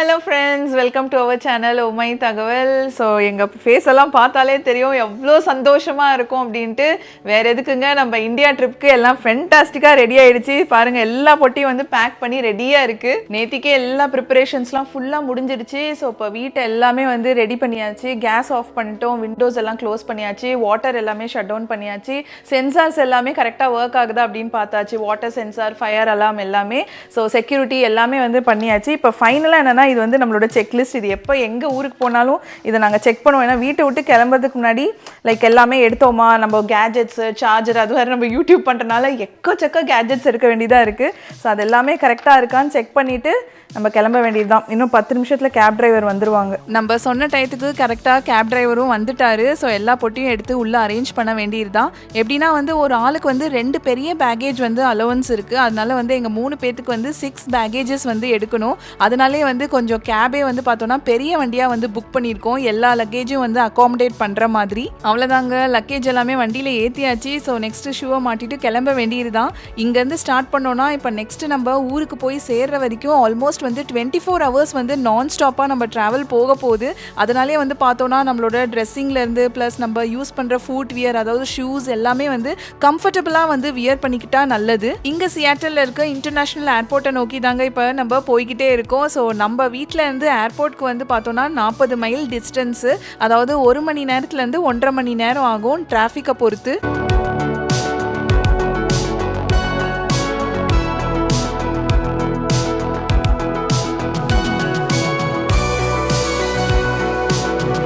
Hello friends welcome to our channel உமை தகவல் so எங்கள் ஃபேஸ் எல்லாம் பார்த்தாலே தெரியும். எவ்வளோ சந்தோஷமாக இருக்கும் அப்படின்ட்டு. வேற எதுக்குங்க? நம்ம இந்தியா ட்ரிப்க்கு எல்லாம் ஃபென்டாஸ்டிக்காக ரெடி ஆயிடுச்சு. பாருங்கள் எல்லா பொட்டியும் வந்து பேக் பண்ணி ரெடியாக இருக்குது நேத்திக்கே எல்லா ப்ரிப்பரேஷன்ஸ்லாம் ஃபுல்லாக முடிஞ்சிடுச்சு. ஸோ இப்போ வீட்டை எல்லாமே வந்து ரெடி பண்ணியாச்சு. கேஸ் ஆஃப் பண்ணிட்டோம். விண்டோஸ் எல்லாம் க்ளோஸ் பண்ணியாச்சு. வாட்டர் எல்லாமே ஷட் டவுன் பண்ணியாச்சு. சென்சார்ஸ் எல்லாமே கரெக்டாக ஒர்க் ஆகுதா அப்படின்னு பார்த்தாச்சு. வாட்டர் சென்சார் ஃபயர் அலாம் எல்லாமே. ஸோ செக்யூரிட்டி எல்லாமே வந்து பண்ணியாச்சு. இப்போ ஃபைனலாக என்னன்னா இது வந்து நம்மளோட செக்லிஸ்ட் இது எப்போ எங்கே ஊருக்கு போனாலும் இதை நாங்கள் செக் பண்ணுவோம். ஏன்னா வீட்டை விட்டு கிளம்புறதுக்கு முன்னாடி லைக் எல்லாமே எடுத்தோமா? நம்ம கேஜெட்ஸு சார்ஜர் அது வேறு நம்ம யூடியூப் பண்ணுறனால எக்கச்சக்க கேஜெட்ஸ் இருக்க வேண்டியதாக இருக்குது ஸோ அது எல்லாமே கரெக்டாக இருக்கான்னு செக் பண்ணிவிட்டு நம்ம கிளம்ப வேண்டியது தான் இன்னும் பத்து நிமிஷத்தில் கேப் டிரைவர் வந்துருவாங்க. நம்ம சொன்ன டயத்துக்கு கரெக்டாக கேப் டிரைவரும் வந்துட்டாரு. ஸோ எல்லா பொட்டியும் எடுத்து உள்ளே அரேஞ்ச் பண்ண வேண்டியது தான் எப்படின்னா வந்து ஒரு ஆளுக்கு வந்து ரெண்டு பெரிய பேக்கேஜ் வந்து அலோவன்ஸ் இருக்குது அதனால வந்து எங்கள் மூணு பேர்த்துக்கு வந்து சிக்ஸ் பேக்கேஜஸ் வந்து எடுக்கணும். அதனாலே வந்து கொஞ்சம் கொஞ்சம் கேபே வந்து பார்த்தோன்னா பெரிய வண்டியாக வந்து புக் பண்ணியிருக்கோம். எல்லா லக்கேஜும் வந்து அகாமடேட் பண்ணுற மாதிரி. அவ்வளோதாங்க லக்கேஜ் எல்லாமே வண்டியில் ஏற்றியாச்சு ஸோ நெக்ஸ்ட்டு ஷூவை மாட்டிட்டு கிளம்ப வேண்டியது தான் இங்கேருந்து ஸ்டார்ட் பண்ணோன்னா இப்போ நெக்ஸ்ட் நம்ம ஊருக்கு போய் சேர்ற வரைக்கும் ஆல்மோஸ்ட் வந்து டுவெண்ட்டி ஃபோர் ஹவர்ஸ் வந்து நான் ஸ்டாப்பாக நம்ம ட்ராவல் போக போகுது. அதனாலே வந்து பார்த்தோன்னா நம்மளோட ட்ரெஸ்ஸிங்லேருந்து ப்ளஸ் நம்ம யூஸ் பண்ணுற ஃபுட் வியர் அதாவது ஷூஸ் எல்லாமே வந்து கம்ஃபர்டபுளாக வந்து வியர் பண்ணிக்கிட்டா நல்லது. இங்கே சியாட்டலில் இருக்க இன்டர்நேஷ்னல் ஏர்போர்ட்டை நோக்கி தாங்க இப்போ நம்ம போய்கிட்டே இருக்கோம். ஸோ நம்ம வீட்டில் இருந்து ஏர்போர்ட்க்கு வந்து பார்த்தோன்னா நாற்பது மைல் டிஸ்டன்ஸு அதாவது ஒரு மணி நேரத்துலேருந்து ஒன்றரை மணி நேரம் ஆகும் டிராஃபிக்கை பொறுத்து.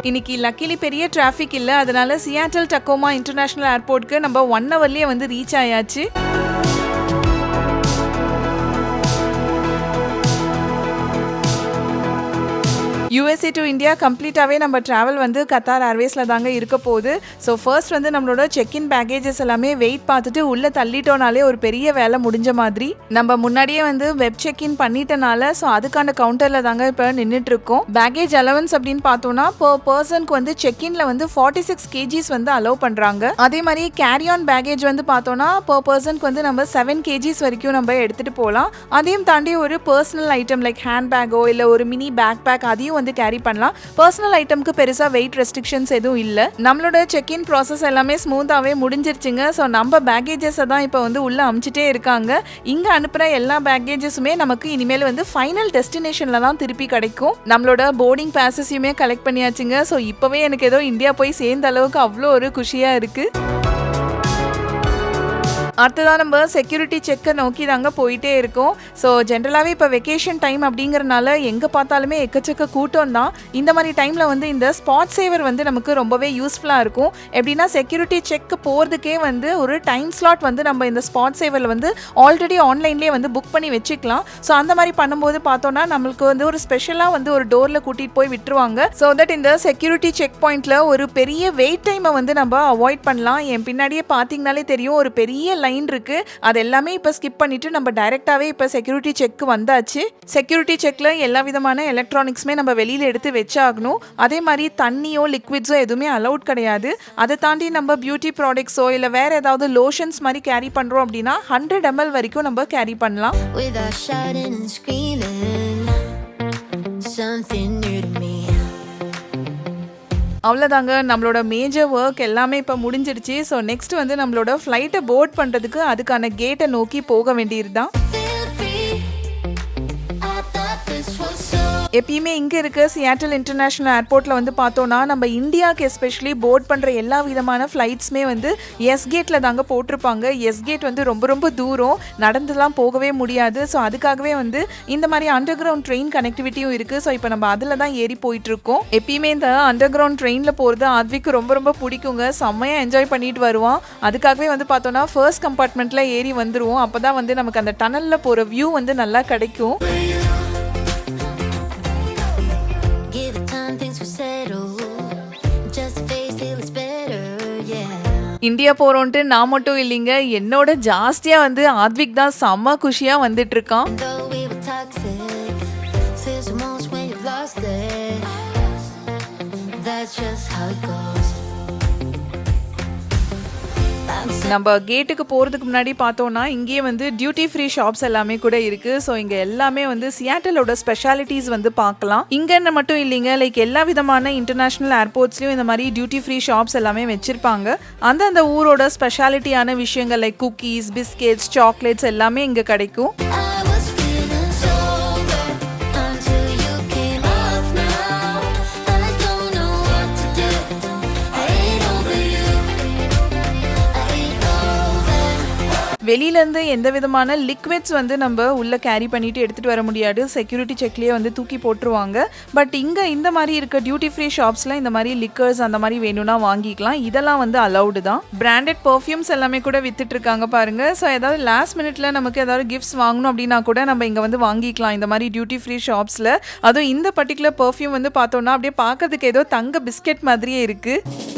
இன்னைக்கு லக்கிலி பெரிய டிராஃபிக் இல்லை அதனால சியாட்டல் டக்கோமா இன்டர்நேஷனல் ஏர்போர்ட்க்கு நம்ம ஒன் ஹவர்லேயே வந்து ரீச் ஆயாச்சு. யூஎஸ்ஏ டு இந்தியா கம்ப்ளீட்டாகவே நம்ம ட்ராவல் வந்து கத்தார் ஏர்வேஸில் தாங்க இருக்க போகுது. ஸோ ஃபர்ஸ்ட் வந்து நம்மளோட செக்இன் பேக்கேஜஸ் எல்லாமே வெயிட் பார்த்துட்டு உள்ளே தள்ளிட்டோனாலே ஒரு பெரிய வேலை முடிஞ்ச மாதிரி. நம்ம முன்னாடியே வந்து வெப் செக்இன் பண்ணிட்டனால ஸோ அதுக்கான கவுண்டரில் தாங்க இப்போ நின்றுட்டுருக்கோம் பேக்கேஜ் அலவன்ஸ் அப்படின்னு பார்த்தோம்னா பர் பர்சனுக்கு வந்து செக்இனில் வந்து ஃபார்ட்டி சிக்ஸ் கேஜிஸ் வந்து அலோவ் பண்ணுறாங்க அதே மாதிரி கேரி ஆன் பேக்கேஜ் வந்து பார்த்தோம்னா பர் பர்சனுக்கு வந்து நம்ம செவன் கேஜிஸ் வரைக்கும் நம்ம எடுத்துகிட்டு போகலாம் அதையும் தாண்டி ஒரு பர்சனல் ஐட்டம் லைக் ஹேண்ட் பேக்கோ இல்லை ஒரு மினி பேக் பேக் அதையும் வந்து கேரி பண்ணலாம். பர்சனல் ஐட்டம்க்கு பெருசாக வெயிட் ரெஸ்ட்ரிக்ஷன்ஸ் எதுவும் இல்லை. நம்மளோட செக்இன் ப்ராசஸ் எல்லாமே ஸ்மூத்தாகவே முடிஞ்சிருச்சுங்க. ஸோ நம்ம பேக்கேஜஸை தான் இப்போ வந்து உள்ளே அமுச்சிட்டே இருக்காங்க. இங்கே அனுப்புகிற எல்லா பேக்கேஜஸுமே நமக்கு இனிமேல் வந்து ஃபைனல் டெஸ்டினேஷனில் தான் திருப்பி கிடைக்கும். நம்மளோட போர்டிங் பேசஸையுமே கலெக்ட் பண்ணியாச்சுங்க. ஸோ இப்போவே எனக்கு ஏதோ இந்தியா போய் சேர்ந்த அளவுக்கு அவ்வளோ ஒரு குஷியாக இருக்குது அடுத்ததாக நம்ம செக்யூரிட்டி செக்கை நோக்கி தாங்க போயிட்டே இருக்கோம். ஸோ ஜென்ரலாகவே இப்போ வெக்கேஷன் டைம் அப்படிங்கறனால எங்கே பார்த்தாலுமே எக்கச்சக்க கூட்டம் தான். இந்த மாதிரி டைமில் வந்து இந்த ஸ்பாட் சேவர் வந்து நமக்கு ரொம்பவே யூஸ்ஃபுல்லாக இருக்கும். எப்படின்னா செக்யூரிட்டி செக் போகிறதுக்கே வந்து ஒரு டைம் ஸ்லாட் வந்து நம்ம இந்த ஸ்பாட் சேவரில் வந்து ஆல்ரெடி ஆன்லைன்லேயே வந்து புக் பண்ணி வச்சுக்கலாம். ஸோ அந்த மாதிரி பண்ணும்போது பார்த்தோன்னா நம்மளுக்கு வந்து ஒரு ஸ்பெஷலாக வந்து ஒரு டோரில் கூட்டிகிட்டு போய் விட்டுருவாங்க. ஸோ தட் இந்த செக்யூரிட்டி செக் பாயிண்ட்டில் ஒரு பெரிய வெயிட் டைமை வந்து நம்ம அவாய்ட் பண்ணலாம். என் பின்னாடியே பார்த்தீங்கனாலே தெரியும் ஒரு பெரிய லைன் இருக்கு அது எல்லாமே இப்போ ஸ்கிப் பண்ணிட்டு நம்ம டைரெக்டாகவே இப்போ செக்யூரிட்டி செக் வந்தாச்சு செக்யூரிட்டி செக்ல எல்லா விதமான எலக்ட்ரானிக்ஸுமே நம்ம வெளியில் எடுத்து வச்சாகணும் அதே மாதிரி தண்ணியோ லிக்விட்ஸோ எதுவுமே அலௌட் கிடையாது அதை தாண்டி நம்ம பியூட்டி ப்ராடக்ட்ஸோ இல்லை வேற ஏதாவது லோஷன்ஸ் மாதிரி கேரி பண்ணுறோம் அப்படின்னா ஹண்ட்ரட் எம்எல் வரைக்கும் நம்ம கேரி பண்ணலாம். Something. அவ்வளோதாங்க நம்மளோட மேஜர் ஒர்க் எல்லாமே இப்போ முடிஞ்சிடுச்சு ஸோ நெக்ஸ்ட் வந்து நம்மளோட ஃப்ளைட்டை போர்ட் பண்ணுறதுக்கு அதுக்கான கேட்டை நோக்கி போக வேண்டியது தான் எப்பயுமே இங்கே இருக்க சியாட்டல் இன்டர்நேஷ்னல் ஏர்போர்ட்டில் வந்து பார்த்தோன்னா நம்ம இந்தியாவுக்கு எஸ்பெஷலி போர்ட் பண்ணுற எல்லா விதமான ஃப்ளைட்ஸுமே வந்து எஸ் கேட்டில் தாங்க போட்டிருப்பாங்க. எஸ் கேட் வந்து ரொம்ப ரொம்ப தூரம். நடந்துலாம் போகவே முடியாது. ஸோ அதுக்காகவே வந்து இந்த மாதிரி அண்டர் கிரவுண்ட் ட்ரெயின் கனெக்டிவிட்டியும் இருக்குது ஸோ இப்போ நம்ம அதில் தான் ஏறி போயிட்டுருக்கோம். எப்பயுமே இந்த அண்டர் கிரவுண்ட் ட்ரெயினில் போகிறது ஆத்விக்கு ரொம்ப ரொம்ப பிடிக்குங்க. செம்மையாக என்ஜாய் பண்ணிட்டு வருவான். அதுக்காகவே வந்து பார்த்தோன்னா ஃபர்ஸ்ட் கம்பார்ட்மெண்ட்டில் ஏறி வந்துடுவோம் அப்போ தான் வந்து நமக்கு அந்த டனலில் போகிற வியூ வந்து நல்லா கிடைக்கும். இந்தியா போகிறோன்ட்டு நான் மட்டும் இல்லைங்க என்னோட ஜாஸ்தியாக வந்து ஆத்விக் தான் செம்ம குஷியாக வந்துட்டு இருக்கான் That's just how it goes. நம்ம கேட்டுக்கு போகிறதுக்கு முன்னாடி பார்த்தோம்னா இங்கேயே வந்து டியூட்டி ஃப்ரீ ஷாப்ஸ் எல்லாமே கூட இருக்குது ஸோ இங்கே எல்லாமே வந்து சியாட்டலோட ஸ்பெஷாலிட்டிஸ் வந்து பார்க்கலாம். இங்கன்னு மட்டும் இல்லைங்க லைக் எல்லா விதமான இன்டர்நேஷ்னல் ஏர்போர்ட்ஸ்லையும் இந்த மாதிரி டியூட்டி ஃப்ரீ ஷாப்ஸ் எல்லாமே வச்சுருப்பாங்க. அந்தந்த ஊரோட ஸ்பெஷாலிட்டியான விஷயங்கள் லைக் குக்கீஸ் பிஸ்கெட்ஸ் சாக்லேட்ஸ் எல்லாமே இங்கே கிடைக்கும். வெளியிலேருந்து எந்த விதமான லிக்விட்ஸ் வந்து நம்ம உள்ளே கேரி பண்ணிவிட்டு எடுத்துகிட்டு வர முடியாது. செக்யூரிட்டி செக்லேயே வந்து தூக்கி போட்டுருவாங்க. பட் இங்கே இந்த மாதிரி இருக்க டியூட்டி ஃப்ரீ ஷாப்ஸில் இந்த மாதிரி லிக்கர்ஸ் அந்த மாதிரி வேணும்னா வாங்கிக்கலாம். இதெல்லாம் வந்து அலௌடு தான். பிராண்டட் பர்ஃப்யூம்ஸ் எல்லாமே கூட வித்துட்டு பாருங்கள் பாருங்க. ஸோ ஏதாவது லாஸ்ட் மினிட்ல நமக்கு ஏதாவது கிஃப்ட்ஸ் வாங்கணும் அப்படின்னா கூட நம்ம இங்கே வந்து வாங்கிக்கலாம். இந்த மாதிரி டியூட்டி ஃப்ரீ ஷாப்ஸில் அதுவும் இந்த பர்டிகுலர் பர்ஃப்யூம் வந்து பார்த்தோன்னா அப்படியே பார்க்கறதுக்கு ஏதோ தங்க பிஸ்கெட் மாதிரியே இருக்குது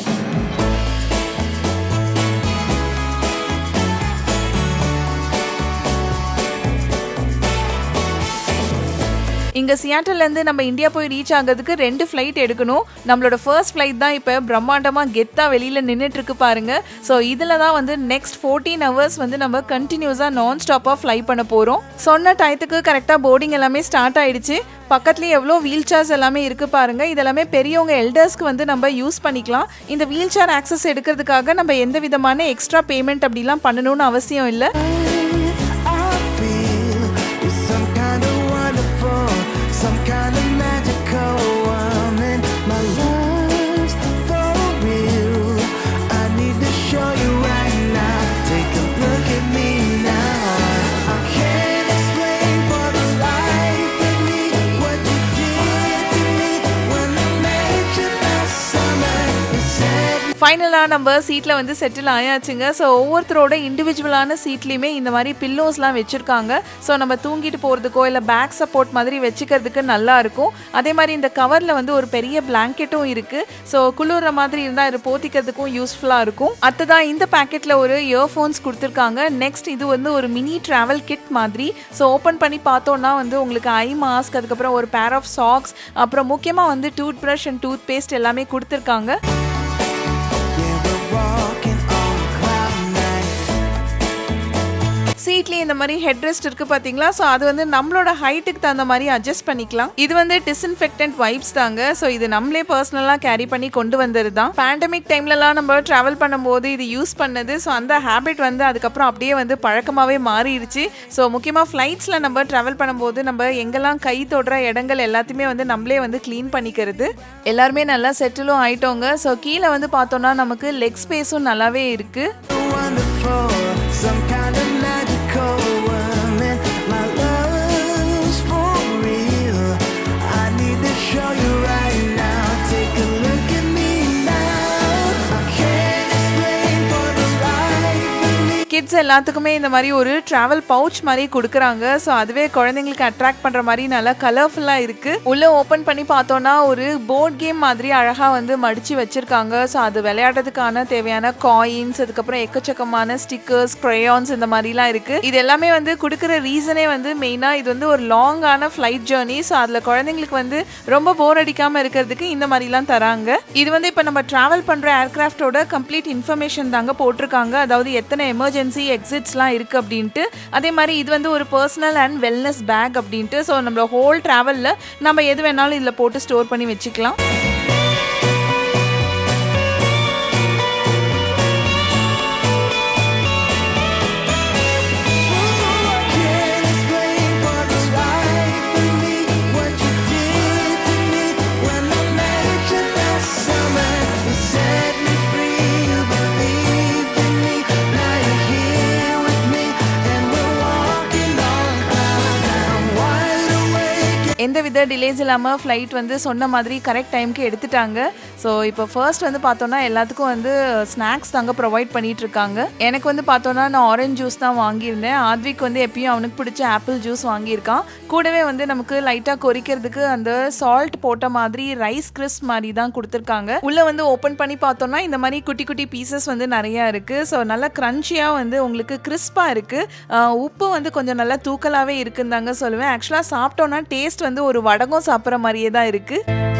இங்கே சியாட்டல்லேருந்து நம்ம இந்தியா போய் ரீச் ஆகிறதுக்கு ரெண்டு ஃப்ளைட் எடுக்கணும். நம்மளோட ஃபர்ஸ்ட் ஃப்ளைட் தான் இப்போ பிரம்மாண்டமாக கெத்தாக வெளியில் நின்றுட்டுருக்கு பாருங்கள் ஸோ இதில் தான் வந்து நெக்ஸ்ட் ஃபோர்டீன் ஹவர்ஸ் வந்து நம்ம கண்டினியூஸாக நான் ஸ்டாப்பாக ஃப்ளை பண்ண போகிறோம் சொன்ன டயத்துக்கு கரெக்டாக போர்டிங் எல்லாமே ஸ்டார்ட் ஆயிடுச்சு. பக்கத்துலேயே எவ்வளோ வீல் சேர்ஸ் எல்லாமே இருக்குது பாருங்கள் இதெல்லாமே பெரியவங்க எல்டர்ஸ்க்கு வந்து நம்ம யூஸ் பண்ணிக்கலாம். இந்த வீல் சேர் ஆக்சஸ் எடுக்கிறதுக்காக நம்ம எந்த விதமான எக்ஸ்ட்ரா பேமெண்ட் அப்படிலாம் பண்ணணும்னு அவசியம் இல்லை. Some kind ஃபைனலாக நம்ம சீட்டில் வந்து செட்டில் ஆயாச்சுங்க. ஸோ ஒவ்வொருத்தரோட இண்டிவிஜுவலான சீட்லேயுமே இந்த மாதிரி பில்லோஸ்லாம் வச்சுருக்காங்க. ஸோ நம்ம தூங்கிட்டு போகிறதுக்கோ இல்லை பேக் சப்போர்ட் மாதிரி வச்சுக்கிறதுக்கு நல்லாயிருக்கும் அதே மாதிரி இந்த கவரில் வந்து ஒரு பெரிய பிளாங்கெட்டும் இருக்குது ஸோ குளிர்ற மாதிரி இருந்தால் இது போத்திக்கிறதுக்கும் யூஸ்ஃபுல்லாக இருக்கும். அடுத்ததான் இந்த பேக்கெட்டில் ஒரு இயர்ஃபோன்ஸ் கொடுத்துருக்காங்க. நெக்ஸ்ட் இது வந்து ஒரு மினி ட்ராவல் கிட் மாதிரி. ஸோ ஓப்பன் பண்ணி பார்த்தோன்னா வந்து உங்களுக்கு ஐ மாஸ்க் அதுக்கப்புறம் ஒரு பேர் ஆஃப் சாக்ஸ் அப்புறம் முக்கியமாக வந்து toothbrush and toothpaste எல்லாமே கொடுத்துருக்காங்க. far சீட்லேயே இந்த மாதிரி ஹெட் ரெஸ்ட் இருக்கு பாத்தீங்களா? ஸோ அது வந்து நம்மளோட ஹைட்டுக்கு தகுந்த மாதிரி அட்ஜஸ்ட் பண்ணிக்கலாம். இது வந்து டிஸ்இன்ஃபெக்டன்ட் வைப்ஸ் தாங்க. ஸோ இது நம்மளே பர்சனலாக கேரி பண்ணி கொண்டு வந்தது தான் பேண்டமிக் டைம்லலாம் நம்ம ட்ராவல் பண்ணும்போது இது யூஸ் பண்ணது. ஸோ அந்த ஹேபிட் வந்து அதுக்கப்புறம் அப்படியே வந்து பழக்கமாகவே மாறிடுச்சு. ஸோ முக்கியமாக ஃப்ளைட்ஸில் நம்ம ட்ராவல் பண்ணும்போது நம்ம எங்கெல்லாம் கை தொடுற இடங்கள் எல்லாத்தையுமே வந்து நம்மளே வந்து க்ளீன் பண்ணிக்கிறது. எல்லாருமே நல்லா செட்டிலும் ஆயிட்டோங்க. ஸோ கீழே வந்து பார்த்தோம்னா நமக்கு லெக் ஸ்பேஸும் நல்லாவே இருக்குது கிட்ஸ் எல்லாத்துக்குமே இந்த மாதிரி ஒரு ட்ராவல் பவுச் மாதிரி கொடுக்குறாங்க. ஸோ அதுவே குழந்தைங்களுக்கு அட்ராக்ட் பண்ணுற மாதிரி நல்லா கலர்ஃபுல்லாக இருக்குது உள்ளே ஓப்பன் பண்ணி பார்த்தோன்னா ஒரு போர்ட் கேம் மாதிரி அழகாக வந்து மடித்து வச்சுருக்காங்க. ஸோ அது விளையாடுறதுக்கான தேவையான காயின்ஸ் அதுக்கப்புறம் எக்கச்சக்கமான ஸ்டிக்கர்ஸ் க்ரையான்ஸ் இந்த மாதிரிலாம் இருக்குது இது எல்லாமே வந்து கொடுக்குற ரீசனே வந்து மெயினாக இது வந்து ஒரு லாங்கான ஃப்ளைட் ஜேர்னி ஸோ அதில் குழந்தைங்களுக்கு வந்து ரொம்ப போர் அடிக்காமல் இருக்கிறதுக்கு இந்த மாதிரிலாம் தராங்க. இது வந்து இப்போ நம்ம ட்ராவல் பண்ணுற ஏர்கிராஃப்டோட கம்ப்ளீட் இன்ஃபர்மேஷன் தாங்க போட்டிருக்காங்க. அதாவது எத்தனை எமர்ஜென்சி எக்ஸிட்ஸ்லாம் இருக்குது அப்படின்ட்டு. அதே மாதிரி இது வந்து ஒரு பர்சனல் அண்ட் வெல்னஸ் பேக் அப்படின்ட்டு. ஸோ நம்மளோட ஹோல் ட்ராவலில் நம்ம எது வேணாலும் இதில் போட்டு ஸ்டோர் பண்ணி வச்சுக்கலாம். டிலேஸ் இல்லாமல் ஃப்ளைட் வந்து சொன்ன மாதிரி கரெக்ட் டைம்க்கு எடுத்துட்டாங்க. ஸோ இப்போ ஃபர்ஸ்ட் வந்து பார்த்தோன்னா எல்லாத்துக்கும் வந்து ஸ்நாக்ஸ் தாங்க ப்ரொவைட் பண்ணிட்டு இருக்காங்க எனக்கு வந்து பார்த்தோன்னா நான் ஆரஞ்சு ஜூஸ் தான் வாங்கியிருந்தேன். ஆத்விக் வந்து எப்பயும் அவனுக்கு பிடிச்ச ஆப்பிள் ஜூஸ் வாங்கியிருக்கான். கூடவே வந்து நமக்கு லைட்டாக கொறிக்கிறதுக்கு அந்த சால்ட் போட்ட மாதிரி ரைஸ் கிறிஸ்ப் மாதிரி தான் கொடுத்துருக்காங்க. உள்ளே வந்து ஓப்பன் பண்ணி பார்த்தோன்னா இந்த மாதிரி குட்டி குட்டி பீசஸ் வந்து நிறையா இருக்குது ஸோ நல்லா க்ரன்ச்சியாக வந்து உங்களுக்கு கிறிஸ்பாக இருக்குது உப்பு வந்து கொஞ்சம் நல்லா தூக்கலாகவே இருக்குன்னு தாங்க சொல்லுவேன். ஆக்சுவலாக சாப்பிட்டோன்னா டேஸ்ட் வந்து ஒரு வடகம் சாப்பிட்ற மாதிரியே தான் இருக்குது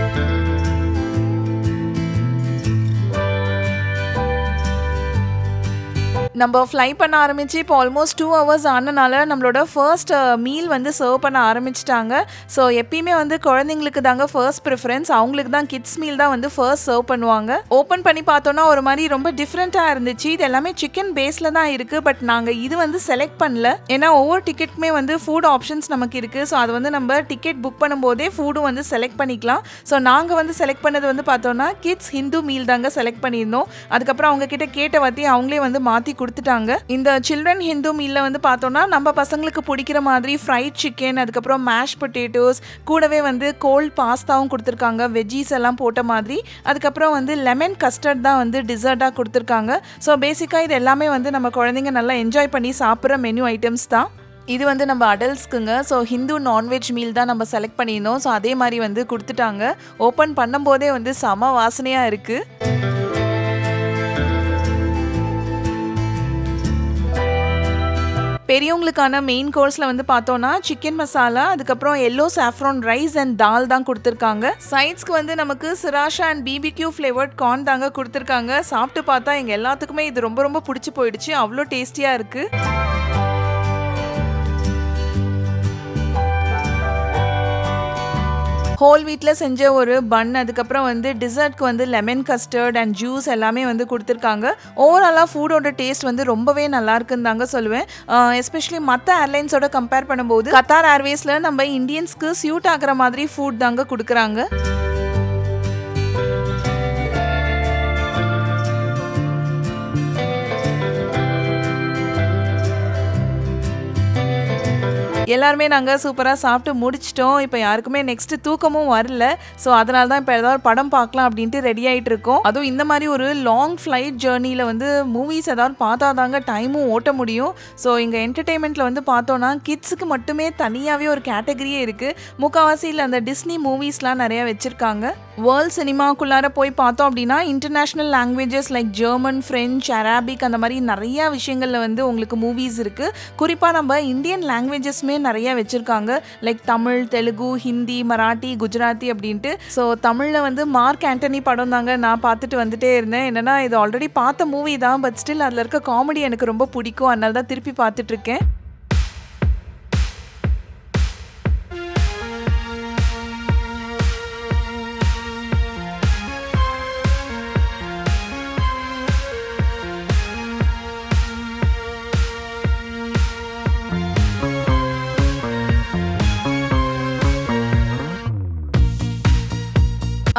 நம்ம ஃப்ளை பண்ண ஆரம்பிச்சு இப்போ ஆல்மோஸ்ட் டூ ஹவர்ஸ் ஆனனால நம்மளோட ஃபர்ஸ்ட் மீல் uh, வந்து சர்வ் பண்ண ஆரம்பிச்சிட்டாங்க. ஸோ எப்பயுமே வந்து குழந்தைங்களுக்கு தாங்க ஃபர்ஸ்ட் ப்ரிஃபரன்ஸ் அவங்களுக்கு தான் கிட்ஸ் மீல் தான் வந்து ஃபர்ஸ்ட் சர்வ் பண்ணுவாங்க. ஓப்பன் பண்ணி பார்த்தோன்னா ஒரு மாதிரி ரொம்ப டிஃப்ரெண்ட்டாக இருந்துச்சு. இது எல்லாமே சிக்கன் பேஸில் தான் இருக்குது பட் நாங்கள் இது வந்து செலக்ட் பண்ணல. ஏன்னா ஒவ்வொரு டிக்கெட்டுமே வந்து ஃபுட் ஆப்ஷன்ஸ் நமக்கு இருக்குது ஸோ அது வந்து நம்ம டிக்கெட் புக் பண்ணும்போதே ஃபுட்டும் வந்து செலக்ட் பண்ணிக்கலாம். ஸோ நாங்கள் வந்து செலக்ட் பண்ணது வந்து பார்த்தோன்னா கிட்ஸ் ஹிந்து மீல் தாங்க செலக்ட் பண்ணியிருந்தோம். அதுக்கப்புறம் அவங்க கிட்ட கேட்ட வாத்தி அவங்களே வந்து மாற்றி கொடுத்துட்டாங்க. இந்த சில்ட்ரன் ஹிந்து மீல்ல வந்து பார்த்தோன்னா நம்ம பசங்களுக்கு பிடிக்கிற மாதிரி ஃப்ரைட் சிக்கன் அதுக்கப்புறம் மேஷ் பொட்டேட்டோஸ் கூடவே வந்து கோல்ட் பாஸ்தாவும் கொடுத்துருக்காங்க. வெஜ்ஜீஸ் எல்லாம் போட்ட மாதிரி. அதுக்கப்புறம் வந்து லெமன் கஸ்டர்ட் தான் வந்து டிசர்ட்டாக கொடுத்துருக்காங்க. ஸோ பேசிக்காக இது எல்லாமே வந்து நம்ம குழந்தைங்க நல்லா என்ஜாய் பண்ணி சாப்பிட்ற மெனு ஐட்டம்ஸ் தான். இது வந்து நம்ம அடல்ட்ஸ்க்குங்க so Hindu non veg meal தான் நம்ம செலக்ட் பண்ணியிருந்தோம். ஸோ அதே மாதிரி வந்து கொடுத்துட்டாங்க. ஓப்பன் பண்ணும்போதே வந்து செம வாசனையாக இருக்குது பெரியவங்களுக்கான மெயின் கோர்ஸில் வந்து பார்த்தோன்னா சிக்கன் மசாலா அதுக்கப்புறம் yellow saffron rice and dal தான் கொடுத்துருக்காங்க. சைட்ஸ்க்கு வந்து நமக்கு sriracha and BBQ flavoured corn தாங்க கொடுத்துருக்காங்க. சாப்பிட்டு பார்த்தா எங்கள் எல்லாத்துக்குமே இது ரொம்ப ரொம்ப பிடிச்சி போயிடுச்சு. அவ்வளோ டேஸ்டியாக இருக்குது ஹோல் வீட்டில் செஞ்ச ஒரு பன் அதுக்கப்புறம் வந்து டிசர்ட்க்கு வந்து லெமன் கஸ்டர்ட் அண்ட் ஜூஸ் எல்லாமே வந்து கொடுத்துருக்காங்க. ஓவராலாக ஃபுட்டோட டேஸ்ட் வந்து ரொம்பவே நல்லா இருக்குன்னு தாங்க சொல்லுவேன். எஸ்பெஷலி மற்ற ஏர்லைன்ஸோட கம்பேர் பண்ணும்போது கத்தார் ஏர்வேஸில் நம்ம இந்தியன்ஸ்க்கு சியூட் ஆகிற மாதிரி ஃபுட் தாங்க கொடுக்குறாங்க. எல்லாருமே நாங்கள் சூப்பராக சாப்பிட்டு முடிச்சிட்டோம். இப்போ யாருக்குமே நெக்ஸ்ட் தூக்கமும் வரல. ஸோ அதனால தான் இப்போ ஏதாவது படம் பார்க்கலாம் அப்படின்ட்டு ரெடி ஆகிட்டு இருக்கோம். அதுவும் இந்த மாதிரி ஒரு லாங் ஃப்ளைட் ஜேர்னியில் வந்து மூவிஸ் ஏதாவது பார்த்தா தாங்க டைமும் ஓட்ட முடியும். ஸோ இங்கே என்டர்டெயின்மெண்ட்டில் வந்து பார்த்தோன்னா கிட்ஸுக்கு மட்டுமே தனியாகவே ஒரு கேட்டகரியே இருக்குது முக்கால்வாசியில் அந்த டிஸ்னி மூவிஸ்லாம் நிறையா வச்சுருக்காங்க. வேர்ல்ட் சினிமாக்குள்ளார போய் பார்த்தோம் அப்படின்னா international languages like German French Arabic அந்த மாதிரி நிறையா விஷயங்களில் வந்து உங்களுக்கு மூவிஸ் இருக்குது குறிப்பாக நம்ம இந்தியன் லாங்குவேஜஸ்மே நிறைய வச்சுருக்காங்க. லைக் தமிழ் தெலுங்கு ஹிந்தி மராட்டி குஜராத்தி அப்படின்ட்டு. ஸோ தமிழில் வந்து மார்க் ஆண்டனி படம் தாங்க நான் பார்த்துட்டு வந்துட்டே இருந்தேன். என்னென்னா இது ஆல்ரெடி பார்த்த மூவி தான் பட் ஸ்டில் அதில் இருக்க காமெடி எனக்கு ரொம்ப பிடிக்கும். அதனால தான் திருப்பி பார்த்துட்ருக்கேன்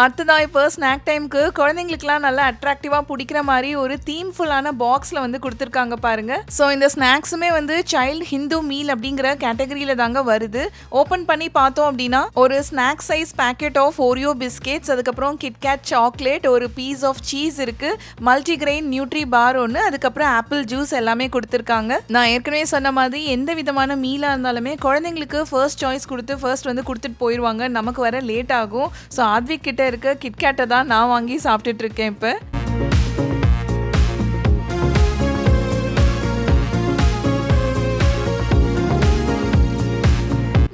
அடுத்ததான் இப்போ ஸ்நாக் டைமுக்கு குழந்தைங்களுக்குலாம் நல்லா அட்ராக்டிவாக பிடிக்கிற மாதிரி ஒரு தீம்ஃபுல்லான பாக்ஸில் வந்து கொடுத்துருக்காங்க பாருங்க. ஸோ இந்த ஸ்நாக்ஸுமே வந்து சைல்டு ஹிந்து மீல் அப்படிங்கிற கேட்டகரியில் தாங்க வருது. ஓப்பன் பண்ணி பார்த்தோம் அப்படின்னா ஒரு snack size packet of Oreo biscuits அதுக்கப்புறம் கிட்கேட் சாக்லேட் ஒரு பீஸ் ஆஃப் சீஸ் இருக்கு மல்டிகிரெயின் நியூட்ரி பார் ஒன்று அதுக்கப்புறம் ஆப்பிள் ஜூஸ் எல்லாமே கொடுத்துருக்காங்க. நான் ஏற்கனவே சொன்ன மாதிரி எந்த விதமான மீலாக இருந்தாலுமே குழந்தைங்களுக்கு ஃபர்ஸ்ட் சாய்ஸ் கொடுத்து ஃபர்ஸ்ட் வந்து கொடுத்துட்டு போயிடுவாங்க நமக்கு வர லேட் ஆகும். ஸோ ஆத்விக் கிட்ட இருக்க. கிட்கேட்டை தான் நான் வாங்கி சாப்பிட்டுட்டு இருக்கேன் இப்போ.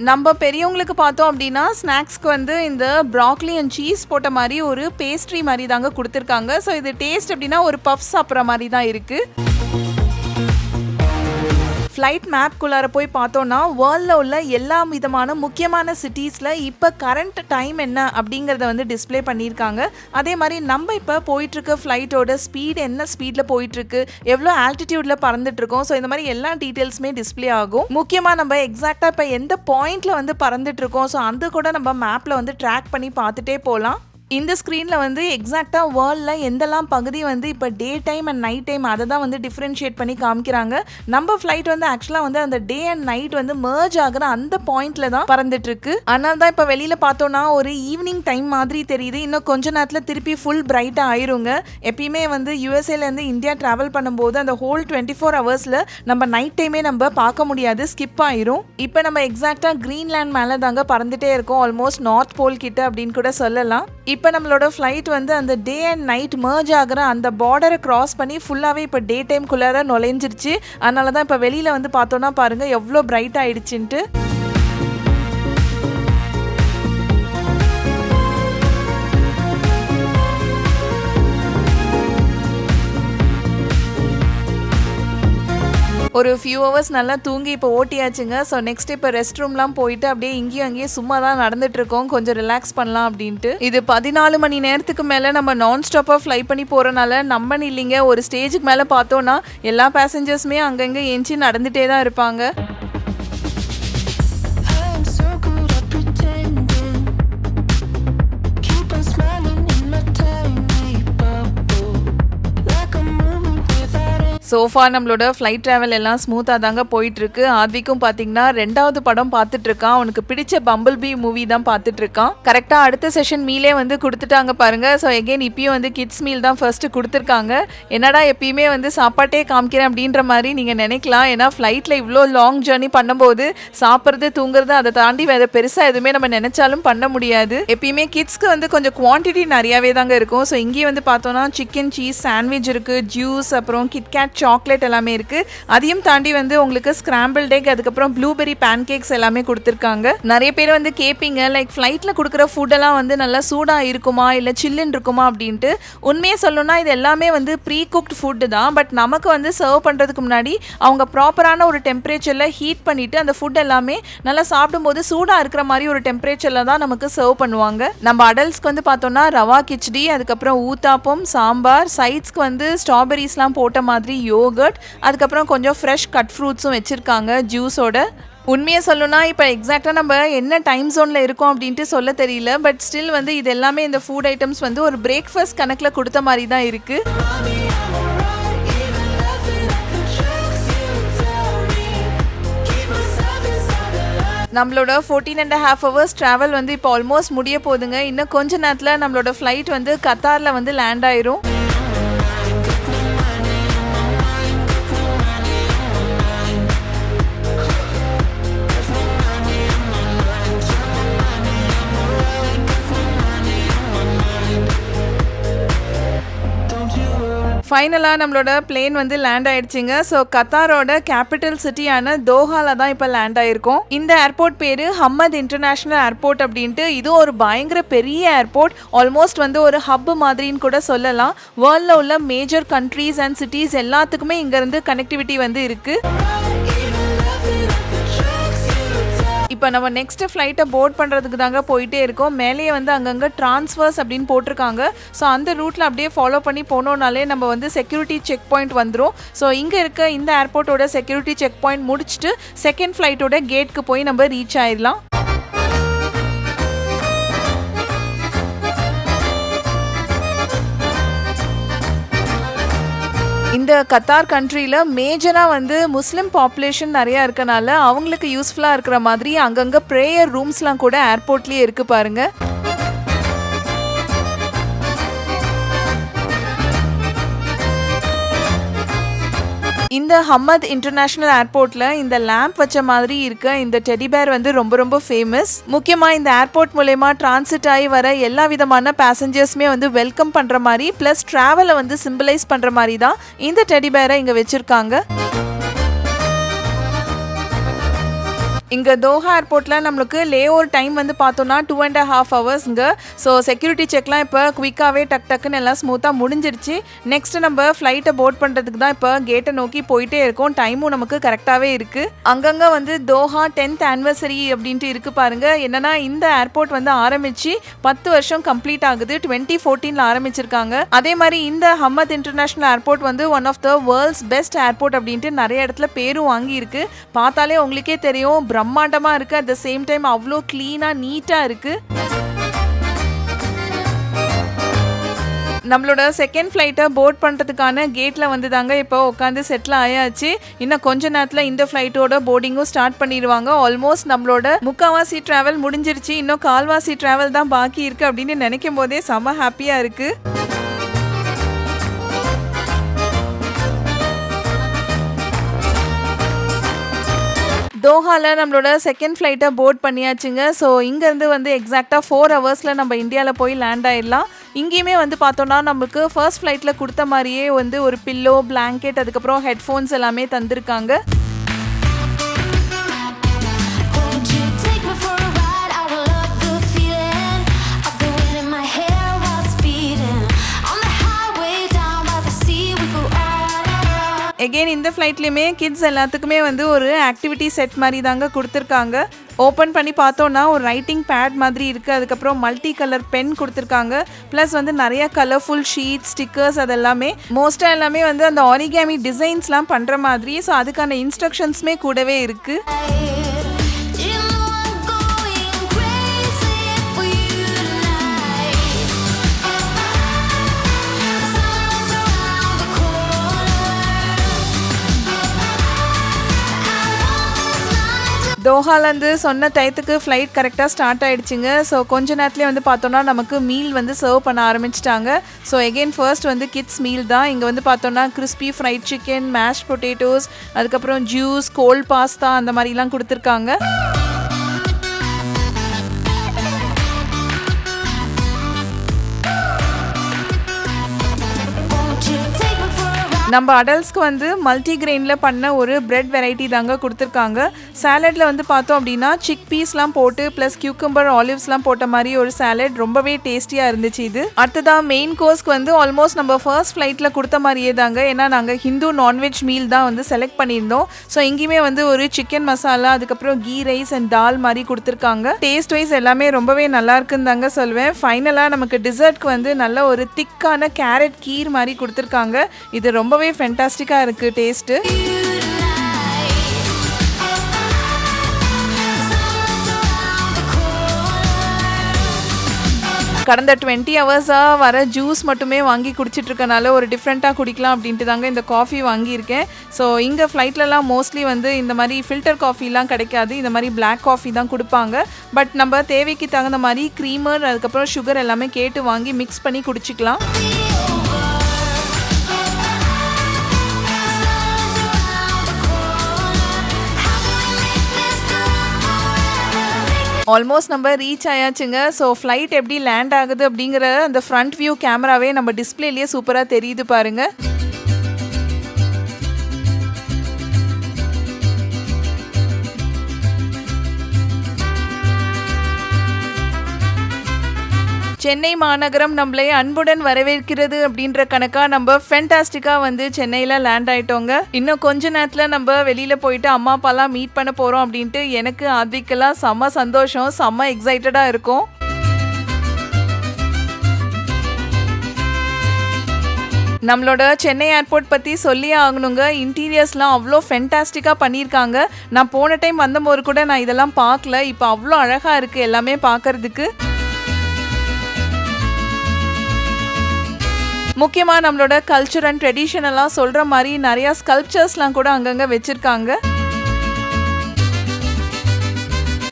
நம்ம பெரியவங்களுக்கு பார்த்தோம் அப்படின்னா ஸ்நாக்ஸ்க்கு வந்து இந்த ப்ராக்லி அண்ட் சீஸ் போட்ட மாதிரி ஒரு பேஸ்ட்ரி மாதிரி தாங்க கொடுத்துருக்காங்க. ஸோ இது டேஸ்ட் அப்படின்னா ஒரு பஃப் சாப்பிட்ற மாதிரி தான் இருக்குது ஃப்ளைட் மேப்குள்ளார போய் பார்த்தோன்னா வேர்ல்டில் உள்ள எல்லா விதமான முக்கியமான சிட்டிஸில் இப்போ கரண்ட் டைம் என்ன அப்படிங்கிறத வந்து டிஸ்ப்ளே பண்ணியிருக்காங்க. அதே மாதிரி நம்ம இப்போ போயிட்டுருக்க ஃப்ளைட்டோட ஸ்பீட் என்ன ஸ்பீடில் போயிட்டுருக்கு எவ்வளோ ஆல்டிடியூடில் பறந்துட்டுருக்கோம். ஸோ இந்த மாதிரி எல்லா டீட்டெயில்ஸுமே டிஸ்ப்ளே ஆகும். முக்கியமாக நம்ம எக்ஸாக்டாக இப்போ எந்த பாயிண்டில் வந்து பறந்துட்டுருக்கோம். ஸோ அந்த கூட நம்ம மேப்பில் வந்து ட்ராக் பண்ணி பார்த்துட்டே போகலாம். இந்த ஸ்க்ரீனில் வந்து எக்ஸாக்டாக வேர்ல்டில் எந்தெல்லாம் பகுதி வந்து இப்போ day time and night time அதை தான் வந்து டிஃப்ரென்ஷியேட் பண்ணி காமிக்கிறாங்க. நம்ம ஃப்ளைட் வந்து ஆக்சுவலாக வந்து அந்த டே அண்ட் நைட் வந்து merge ஆகிற அந்த பாயிண்ட்ல தான் பறந்துட்டு இருக்கு அதனால தான் இப்போ வெளியில் பார்த்தோன்னா ஒரு ஈவினிங் டைம் மாதிரி தெரியுது. இன்னும் கொஞ்ச நேரத்தில் திருப்பி ஃபுல் பிரைட்டாக ஆயிருங்க. எப்பயுமே வந்து யூஎஸ்ஏலேருந்து இந்தியா ட்ராவல் பண்ணும்போது அந்த ஹோல் டுவெண்ட்டி ஃபோர் ஹவர்ஸில் நம்ம நைட் டைமே நம்ம பார்க்க முடியாது. ஸ்கிப் ஆயிரும். இப்போ நம்ம எக்ஸாக்டாக க்ரீன்லேண்ட் மேலே தாங்க பறந்துட்டே இருக்கோம். ஆல்மோஸ்ட் நார்த் போல் கிட்ட அப்படின்னு கூட சொல்லலாம். இப்போ இப்போ நம்மளோட ஃப்ளைட் வந்து அந்த டே அண்ட் நைட் மர்ஜ் ஆகிற அந்த பார்டரை கிராஸ் பண்ணி ஃபுல்லாகவே இப்போ டே டைம்குள்ளார நுழைஞ்சிருச்சு. அதனால தான் இப்போ வெளியில் வந்து பார்த்தோன்னா பாருங்கள் எவ்வளோ பிரைட் ஆகிடுச்சின்ட்டு ஒரு ஃபியூ ஹவர்ஸ் நல்லா தூங்கி இப்போ ஓட்டியாச்சுங்க. ஸோ நெக்ஸ்ட் இப்போ ரெஸ்ட் ரூம்லாம் போயிட்டு அப்படியே இங்கேயும் அங்கேயும் சும்மா தான் நடந்துட்டு இருக்கோம் கொஞ்சம் ரிலாக்ஸ் பண்ணலாம் அப்படின்ட்டு. இது பதினாலு மணி நேரத்துக்கு மேலே நம்ம நான் ஸ்டாப்பாக ஃப்ளை பண்ணி போகிறனால நம்ம இல்லைங்க. ஒரு ஸ்டேஜுக்கு மேலே பார்த்தோன்னா எல்லா பேசஞ்சர்ஸுமே அங்கங்கே எஞ்சி நடந்துகிட்டே தான் இருப்பாங்க. சோஃபா நம்மளோட ஃப்ளைட் ட்ராவல் எல்லாம் ஸ்மூத்தாக தாங்க போயிட்டுருக்கு. ஆத்விக்கும் பார்த்தீங்கன்னா ரெண்டாவது படம் பார்த்துட்ருக்கான் அவனுக்கு பிடிச்ச பம்பிள் பி மூவி தான் பார்த்துட்ருக்கான் கரெக்டாக அடுத்த செஷன் மீலே வந்து கொடுத்துட்டாங்க பாருங்க. ஸோ எகெயின் இப்பயும் வந்து கிட்ஸ் மீல் தான் ஃபர்ஸ்ட் கொடுத்துருக்காங்க. என்னடா எப்பயுமே வந்து சாப்பாட்டே காமிக்கிறேன் அப்படின்ற மாதிரி நீங்கள் நினைக்கலாம். ஏன்னா ஃப்ளைட்டில் இவ்வளோ லாங் ஜேர்னி பண்ணும்போது சாப்பிட்றது தூங்குறது அதை தாண்டி வேறு பெருசாக எதுவுமே நம்ம நினச்சாலும் பண்ண முடியாது. எப்பயுமே கிட்ஸ்க்கு வந்து கொஞ்சம் குவான்டிட்டி நிறையாவே தாங்க இருக்கும். ஸோ இங்கேயே வந்து பார்த்தோன்னா சிக்கன் சீஸ் சாண்ட்விச் இருக்குது ஜூஸ் அப்புறம் கிட்கேட் சாக்லேட் எல்லாமே இருக்குது அதையும் தாண்டி வந்து உங்களுக்கு ஸ்கிராம்பிள் டேக் அதுக்கப்புறம் ப்ளூபெரி பேன் கேக்ஸ் எல்லாமே கொடுத்துருக்காங்க. நிறைய பேர் வந்து கேட்பீங்க லைக் ஃப்ளைட்டில் கொடுக்குற ஃபுட்டெல்லாம் வந்து நல்லா சூடாக இருக்குமா இல்லை சில்லுன்னு இருக்குமா அப்படின்ட்டு. உண்மையை சொல்லணும்னா இது எல்லாமே வந்து ப்ரீ குக்ட் ஃபுட்டு தான். பட் நமக்கு வந்து சர்வ் பண்ணுறதுக்கு முன்னாடி அவங்க ப்ராப்பரான ஒரு டெம்பரேச்சரில் ஹீட் பண்ணிவிட்டு அந்த ஃபுட் எல்லாமே நல்லா சாப்பிடும்போது சூடாக இருக்கிற மாதிரி ஒரு டெம்பரேச்சரில் தான் நமக்கு சர்வ் பண்ணுவாங்க. நம்ம அடல்ட்ஸ்க்கு வந்து பார்த்தோம்னா ரவா கிச்சடி அதுக்கப்புறம் ஊத்தாப்பம் சாம்பார் சைட்ஸ்க்கு வந்து ஸ்ட்ராபெரிஸ்லாம் போட்ட மாதிரி யோகர்ட் அதுக்கப்புறம் கொஞ்சம் ஃப்ரெஷ் கட் ஃப்ரூட்ஸும் வச்சுருக்காங்க ஜூஸோட உண்மையை சொல்லணும்னா இப்போ எக்ஸாக்டாக நம்ம என்ன டைம் ஜோனில் இருக்கோம் அப்படின்ட்டு சொல்ல தெரியல பட் ஸ்டில் வந்து இது எல்லாமே இந்த ஃபுட் ஐட்டம்ஸ் வந்து ஒரு பிரேக்ஃபாஸ்ட் கணக்கில் கொடுத்த மாதிரி தான் இருக்குது நம்மளோட fourteen and half hours travel வந்து இப்போ ஆல்மோஸ்ட் முடிய போகுதுங்க இன்னும் கொஞ்ச நேரத்தில் நம்மளோட ஃப்ளைட் வந்து கத்தாரில் வந்து லேண்ட் ஆயிரும். ஃபைனலாக நம்மளோட பிளேன் வந்து லேண்ட் ஆயிடுச்சுங்க. ஸோ கத்தாரோட கேபிட்டல் சிட்டியான தோஹால தான் இப்போ லேண்ட் ஆயிருக்கோம். இந்த ஏர்போர்ட் பேர் ஹம்மத் இன்டர்நேஷ்னல் ஏர்போர்ட் அப்படின்ட்டு இது ஒரு பயங்கர பெரிய ஏர்போர்ட் ஆல்மோஸ்ட் வந்து ஒரு ஹப் மாதிரின்னு கூட சொல்லலாம். வேர்ல்டில் உள்ள மேஜர் கண்ட்ரீஸ் அண்ட் சிட்டிஸ் எல்லாத்துக்குமே இங்கேருந்து கனெக்டிவிட்டி வந்து இருக்குது இப்போ நம்ம நெக்ஸ்ட் ஃப்ளைட்டை போர்ட் பண்ணுறதுக்கு தாங்க போயிட்டே இருக்கோம். மேலேயே வந்து அங்கங்கே ட்ரான்ஸ்ஃபர்ஸ் அப்படின்னு போட்டிருக்காங்க. ஸோ அந்த ரூட்டில் அப்படியே ஃபாலோ பண்ணி போனோம்னாலே நம்ம வந்து செக்யூரிட்டி செக் பாயிண்ட் வந்துடும் ஸோ இங்கே இருக்க இந்த ஏர்போர்ட்டோட செக்யூரிட்டி செக் பாயிண்ட் முடிச்சுட்டு செகண்ட் ஃப்ளைட்டோட கேட்க்கு போய் நம்ம ரீச் ஆயிடலாம் இந்த கத்தார் கண்ட்ரியில் மேஜராக வந்து முஸ்லீம் பாப்புலேஷன் நிறையா இருக்கனால அவங்களுக்கு யூஸ்ஃபுல்லாக இருக்கிற மாதிரி அங்கங்கே ப்ரேயர் ரூம்ஸ்லாம் கூட ஏர்போர்ட்லேயே இருக்குது பாருங்க. இந்த ஹம்மத் இன்டர்நேஷனல் ஏர்போர்ட்ல இந்த லேம்ப் வச்ச மாதிரி இருக்க இந்த டெடி பேர் வந்து ரொம்ப ரொம்ப ஃபேமஸ் முக்கியமா இந்த ஏர்போர்ட் மூலயமா டிரான்சிட் ஆகி வர எல்லா விதமான பேசஞ்சர்ஸுமே வந்து வெல்கம் பண்ற மாதிரி ப்ளஸ் டிராவலை வந்து சிம்பிளைஸ் பண்ற மாதிரி தான் இந்த டெடி பேரை இங்க வச்சிருக்காங்க. இங்கே தோஹா ஏர்போர்ட்டில் நம்மளுக்கு லே ஓவர் டைம் வந்து பார்த்தோன்னா டூ அண்ட் ஹாஃப் ஹவர்ஸ்ங்க ஸோ செக்யூரிட்டி செக்லாம் இப்போ குவிக்காகவே டக் டக்குன்னு எல்லாம் ஸ்மூத்தாக முடிஞ்சிருச்சு. நெக்ஸ்ட் நம்ம ஃப்ளைட்டை போர்ட் பண்ணுறதுக்கு தான் இப்போ கேட்டை நோக்கி போயிட்டே இருக்கோம். டைமும் நமக்கு கரெக்டாகவே இருக்குது அங்கங்கே வந்து தோஹா டென்த் ஆனிவர்சரி அப்படின்ட்டு இருக்குது பாருங்க. என்னன்னா இந்த ஏர்போர்ட் வந்து ஆரம்பிச்சு பத்து வருஷம் கம்ப்ளீட் ஆகுது. டுவெண்ட்டி ஃபோர்டீனில் ஆரம்பிச்சிருக்காங்க. அதே மாதிரி இந்த ஹம்மத் இன்டர்நேஷ்னல் ஏர்போர்ட் வந்து one of the world's best airport அப்படின்ட்டு நிறைய இடத்துல பேரும் வாங்கியிருக்கு. பார்த்தாலே உங்களுக்கே தெரியும். பிரம்மாண்டமாக இருக்குது அட் த சேம் டைம் அவ்வளோ க்ளீனாக நீட்டாக இருக்குது நம்மளோட செகண்ட் ஃப்ளைட்டை போர்ட் பண்ணுறதுக்கான கேட்டில் வந்து தாங்க இப்போ உட்காந்து செட்டில் ஆயாச்சு. இன்னும் கொஞ்ச நேரத்தில் இந்த ஃப்ளைட்டோட போர்டிங்கும் ஸ்டார்ட் பண்ணிடுவாங்க. ஆல்மோஸ்ட் நம்மளோட முக்காவாசி ட்ராவல் முடிஞ்சிருச்சு. இன்னும் கால்வாசி ட்ராவல் தான் பாக்கி இருக்குது அப்படின்னு நினைக்கும் போதே செம ஹாப்பியாக இருக்குது தோஹாவில் நம்மளோட செகண்ட் ஃப்ளைட்டை போர்ட் பண்ணியாச்சுங்க. ஸோ இங்கேருந்து வந்து எக்ஸாக்டாக ஃபோர் ஹவர்ஸில் நம்ம இந்தியாவில் போய் லேண்ட் ஆயிடலாம். இங்கேயுமே வந்து பார்த்தோன்னா நமக்கு ஃபர்ஸ்ட் ஃப்ளைட்டில் கொடுத்த மாதிரியே வந்து ஒரு பில்லோ பிளாங்கெட் அதுக்கப்புறம் ஹெட்ஃபோன்ஸ் எல்லாமே தந்திருக்காங்க. எகெயின் இந்த ஃப்ளைட்லேயுமே கிட்ஸ் எல்லாத்துக்குமே வந்து ஒரு ஆக்டிவிட்டி செட் மாதிரி தாங்க கொடுத்துருக்காங்க. ஓப்பன் பண்ணி பார்த்தோன்னா ஒரு ரைட்டிங் பேட் மாதிரி இருக்குது அதுக்கப்புறம் மல்டி கலர் பென் கொடுத்துருக்காங்க. ப்ளஸ் வந்து நிறைய கலர்ஃபுல் ஷீட் ஸ்டிக்கர்ஸ் அதெல்லாமே. மோஸ்ட்டாக எல்லாமே வந்து அந்த ஆரிகேமி டிசைன்ஸ்லாம் பண்ணுற மாதிரி. ஸோ அதுக்கான இன்ஸ்ட்ரக்ஷன்ஸுமே கூடவே இருக்குது தோஹாலேருந்து சொன்ன டயத்துக்கு ஃப்ளைட் கரெக்டாக ஸ்டார்ட் ஆகிடுச்சிங்க ஸோ கொஞ்ச நேரத்துலேயே வந்து பார்த்தோன்னா நமக்கு மீல் வந்து சர்வ் பண்ண ஆரம்பிச்சிட்டாங்க. ஸோ எகெயின் ஃபர்ஸ்ட் வந்து கிட்ஸ் மீல் தான். இங்கே வந்து பார்த்தோன்னா crispy fried chicken mash potatoes அதுக்கப்புறம் ஜூஸ் கோல்ட் பாஸ்தா அந்த மாதிரிலாம் கொடுத்துருக்காங்க. நம்ம அடல்ட்ஸ்க்கு வந்து மல்டி கிரெயினில் பண்ண ஒரு பிரெட் வெரைட்டி தாங்க கொடுத்துருக்காங்க. சாலட்டில் வந்து பார்த்தோம் அப்படின்னா சிக் பீஸ்லாம் போட்டு ப்ளஸ் கியூக்கம்பர் ஆலிவ்ஸ்லாம் போட்ட மாதிரி ஒரு சாலட் ரொம்பவே டேஸ்டியாக இருந்துச்சு இது. அடுத்ததாக மெயின் கோர்ஸ்க்கு வந்து ஆல்மோஸ்ட் நம்ம ஃபர்ஸ்ட் ஃப்ளைட்டில் கொடுத்த மாதிரியே தாங்க. ஏன்னா நாங்கள் ஹிந்து நான்வெஜ் மீல் தான் வந்து செலக்ட் பண்ணியிருந்தோம். ஸோ இங்கேயுமே வந்து ஒரு சிக்கன் மசாலா அதுக்கப்புறம் கீ ரைஸ் அண்ட் தால் மாதிரி கொடுத்துருக்காங்க. டேஸ்ட் வைஸ் எல்லாமே ரொம்பவே நல்லா இருக்குன்னு தாங்க சொல்வேன். ஃபைனலாக நமக்கு டிசர்ட்க்கு வந்து நல்ல ஒரு திக்கான கேரட் கீர் மாதிரி கொடுத்துருக்காங்க. இது ரொம்பவே ஃபென்டாஸ்டிக்காக இருக்குது டேஸ்ட்டு கடந்த டுவெண்ட்டி ஹவர்ஸாக வர ஜூஸ் மட்டுமே வாங்கி குடிச்சிட்டு இருக்கனால ஒரு டிஃப்ரெண்ட்டாக குடிக்கலாம் அப்படின்ட்டு தாங்க இந்த காஃபி வாங்கியிருக்கேன். ஸோ இங்கே ஃப்ளைட்லலாம் மோஸ்ட்லி வந்து இந்த மாதிரி ஃபில்டர் காஃபிலாம் கிடைக்காது. இந்த மாதிரி பிளாக் காஃபி தான் கொடுப்பாங்க. பட் நம்ம தேவைக்கு தகுந்த மாதிரி க்ரீமர் அதுக்கப்புறம் சுகர் எல்லாமே கேட்டு வாங்கி மிக்ஸ் பண்ணி குடிச்சிக்கலாம். ஆல்மோஸ்ட் நம்ம ரீச் ஆயாச்சுங்க. ஸோ ஃப்ளைட் எப்படி லேண்ட் ஆகுது அப்படிங்கிற அந்த ஃப்ரண்ட் வியூ கேமராவே நம்ம டிஸ்பிளேலேயே சூப்பராக தெரியுது பாருங்கள் சென்னை மாநகரம் நம்மளே அன்புடன் வரவேற்கிறது அப்படின்ற கணக்காக நம்ம ஃபென்டாஸ்டிக்காக வந்து சென்னையில் லேண்ட் ஆகிட்டோங்க இன்னும் கொஞ்ச நேரத்தில் நம்ம வெளியில் போயிட்டு அம்மா அப்பாலாம் மீட் பண்ண போகிறோம் அப்படின்ட்டு எனக்கு ஆதிக்கெல்லாம் செம்ம சந்தோஷம் செம்ம எக்ஸைட்டடாக இருக்கும். நம்மளோட சென்னை ஏர்போர்ட் பற்றி சொல்லியே ஆகணுங்க. இன்டீரியர்ஸ்லாம் அவ்வளோ ஃபென்டாஸ்டிக்காக பண்ணியிருக்காங்க. நான் போன டைம் வந்தபோது கூட நான் இதெல்லாம் பார்க்கல. இப்போ அவ்வளோ அழகாக இருக்குது எல்லாமே பார்க்கறதுக்கு. முக்கியமாக நம்மளோட கல்ச்சர் அண்ட் ட்ரெடிஷன் எல்லாம் சொல்கிற மாதிரி நிறையா ஸ்கல்ப்சர்ஸ்லாம் கூட அங்கங்கே வச்சுருக்காங்க.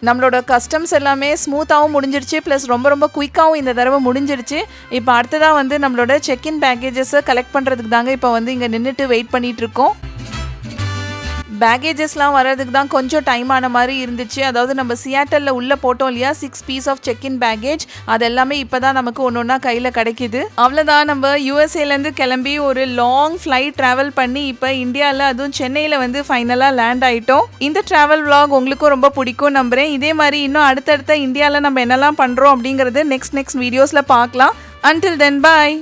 நம்மளோட கஸ்டம்ஸ் எல்லாமே ஸ்மூத்தாகவும் முடிஞ்சிருச்சு. ப்ளஸ் ரொம்ப ரொம்ப குயிக்காகவும் இந்த தடவை முடிஞ்சிருச்சு. இப்போ அடுத்ததாக வந்து நம்மளோட செக்இன் பேக்கேஜஸை கலெக்ட் பண்ணுறதுக்கு தாங்க இப்போ வந்து இங்கே நின்றுட்டு வெயிட் பண்ணிகிட்ருக்கோம் பேகேஜஸ்லாம் பேக்கேஜஸ்லாம் வர்றதுக்கு தான் கொஞ்சம் டைம் ஆன மாதிரி இருந்துச்சு. அதாவது நம்ம சியாட்டலில் உள்ளே போட்டோம் இல்லையா? Six piece of check in baggage அது எல்லாமே இப்போ தான் நமக்கு ஒன்று ஒன்றா கையில் கிடைக்கிது. அவ்வளோதான் நம்ம யூஎஸ்ஏலேருந்து கிளம்பி ஒரு லாங் ஃப்ளைட் ட்ராவல் பண்ணி இப்போ இந்தியாவில் அதுவும் சென்னையில் வந்து ஃபைனலாக லேண்ட் ஆகிட்டோம் இந்த ட்ராவல் விளாக் உங்களுக்கும் ரொம்ப பிடிக்கும் நம்புகிறேன் இதே மாதிரி இன்னும் அடுத்தடுத்த இந்தியாவில் நம்ம என்னெல்லாம் பண்ணுறோம் அப்படிங்கிறது நெக்ஸ்ட் நெக்ஸ்ட் வீடியோஸில் பார்க்கலாம். அன்டில் தென் பாய்